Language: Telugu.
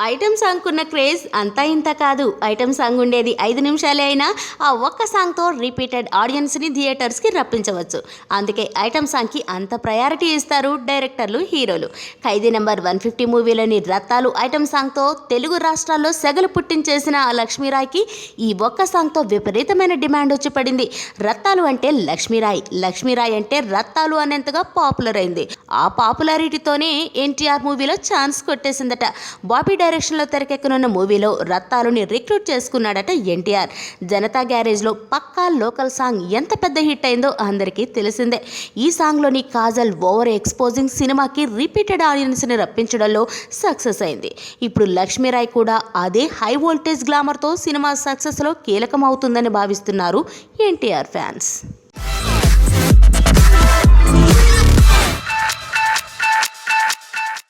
ఐటమ్ సాంగ్ క్రేజ్ అంతా ఇంత కాదు. ఐటమ్ సాంగ్ ఉండేది ఐదు నిమిషాలే అయినా ఆ ఒక్క సాంగ్తో రిపీటెడ్ ఆడియన్స్ని థియేటర్స్కి రప్పించవచ్చు. అందుకే ఐటమ్ సాంగ్కి అంత ప్రయారిటీ ఇస్తారు డైరెక్టర్లు హీరోలు. ఖైదీ నెంబర్ వన్ ఫిఫ్టీ మూవీలోని రత్తాలు ఐటమ్ సాంగ్తో తెలుగు రాష్ట్రాల్లో సెగలు పుట్టించేసిన ఆ లక్ష్మీరాయ్కి ఈ ఒక్క సాంగ్తో విపరీతమైన డిమాండ్ వచ్చి పడింది. రత్తాలు అంటే లక్ష్మీరాయ్. లక్ష్మీరాయ్ అంటే రత్తాలు అనేంతగా పాపులర్ అయింది. ఆ పాపులారిటీతోనే ఎన్టీఆర్ మూవీలో ఛాన్స్ కొట్టేసిందట. బాబీ డైరెక్షన్లో తెరకెక్కనున్న మూవీలో రత్తాలుని రిక్రూట్ చేసుకున్నాడట ఎన్టీఆర్. జనతా గ్యారేజ్లో పక్కా లోకల్ సాంగ్ ఎంత పెద్ద హిట్ అయిందో అందరికీ తెలిసిందే. ఈ సాంగ్లోని కాజల్ ఓవర్ ఎక్స్పోజింగ్ సినిమాకి రిపీటెడ్ ఆడియన్స్ని రప్పించడంలో సక్సెస్ అయింది. ఇప్పుడు లక్ష్మీరాయ్ కూడా అదే హై వోల్టేజ్ గ్లామర్తో సినిమా సక్సెస్లో కీలకం అవుతుందని భావిస్తున్నారు ఎన్టీఆర్ ఫ్యాన్స్.